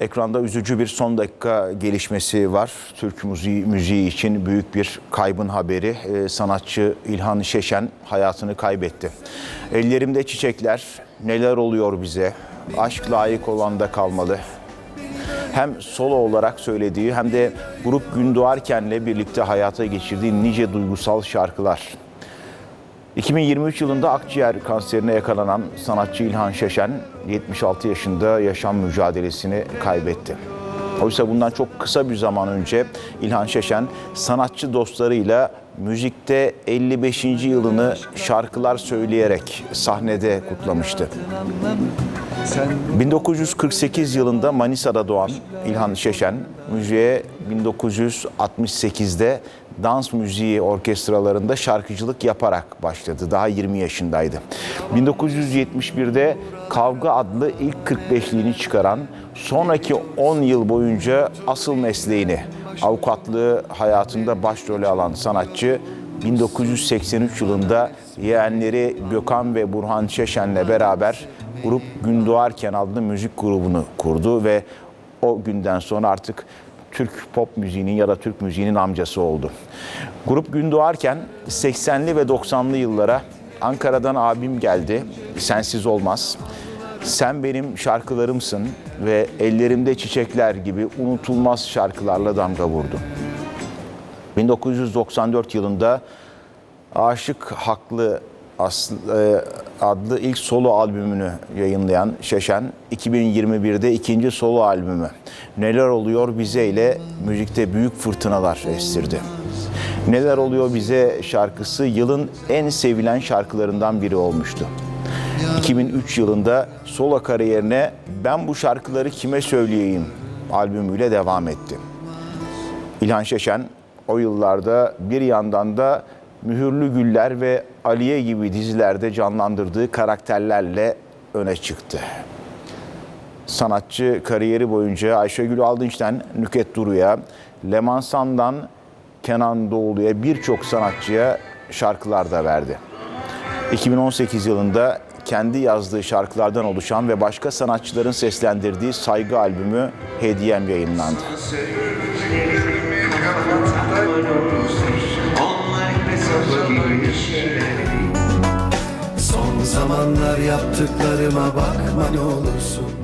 Ekranda üzücü bir son dakika gelişmesi var. Türk müziği, müziği için büyük bir kaybın haberi. Ee, sanatçı İlhan Şeşen hayatını kaybetti. Ellerimde çiçekler, neler oluyor bize? Aşk layık olan da kalmalı. Hem solo olarak söylediği hem de grup Gündoğarken'le birlikte hayata geçirdiği nice duygusal şarkılar. 2023 yılında akciğer kanserine yakalanan sanatçı İlhan Şeşen 76 yaşında yaşam mücadelesini kaybetti. Oysa bundan çok kısa bir zaman önce İlhan Şeşen sanatçı dostlarıyla müzikte 55. yılını şarkılar söyleyerek sahnede kutlamıştı. 1948 yılında Manisa'da doğan İlhan Şeşen, müziğe 1968'de dans müziği orkestralarında şarkıcılık yaparak başladı. Daha 20 yaşındaydı. 1971'de Kavga adlı ilk 45'liğini çıkaran, sonraki 10 yıl boyunca asıl mesleğini, avukatlığı hayatında başrolü alan sanatçı 1983 yılında yeğenleri Gökhan ve Burhan Şeşen'le beraber grup Gündoğarken adlı müzik grubunu kurdu ve o günden sonra artık Türk pop müziğinin ya da Türk müziğinin amcası oldu. Grup Gündoğarken 80'li ve 90'lı yıllara Ankara'dan abim geldi. Sensiz olmaz. Sen benim şarkılarımsın ve ellerimde çiçekler gibi unutulmaz şarkılarla damga vurdu. 1994 yılında Aşık Haklı adlı ilk solo albümünü yayınlayan Şeşen, 2021'de ikinci solo albümü Neler Oluyor Bize ile müzikte büyük fırtınalar estirdi. Neler Oluyor Bize şarkısı yılın en sevilen şarkılarından biri olmuştu. 2003 yılında solo kariyerine Ben Bu Şarkıları Kime Söyleyeyim albümüyle devam etti. İlhan Şeşen o yıllarda bir yandan da Mühürlü Güller ve Aliye gibi dizilerde canlandırdığı karakterlerle öne çıktı. Sanatçı kariyeri boyunca Ayşegül Aldınç'tan Nüket Duru'ya, Leman San'dan Kenan Doğulu'ya birçok sanatçıya şarkılar da verdi. 2018 yılında kendi yazdığı şarkılardan oluşan ve başka sanatçıların seslendirdiği saygı albümü Hediyem yayınlandı. Yaptıklarıma bakma ne olursun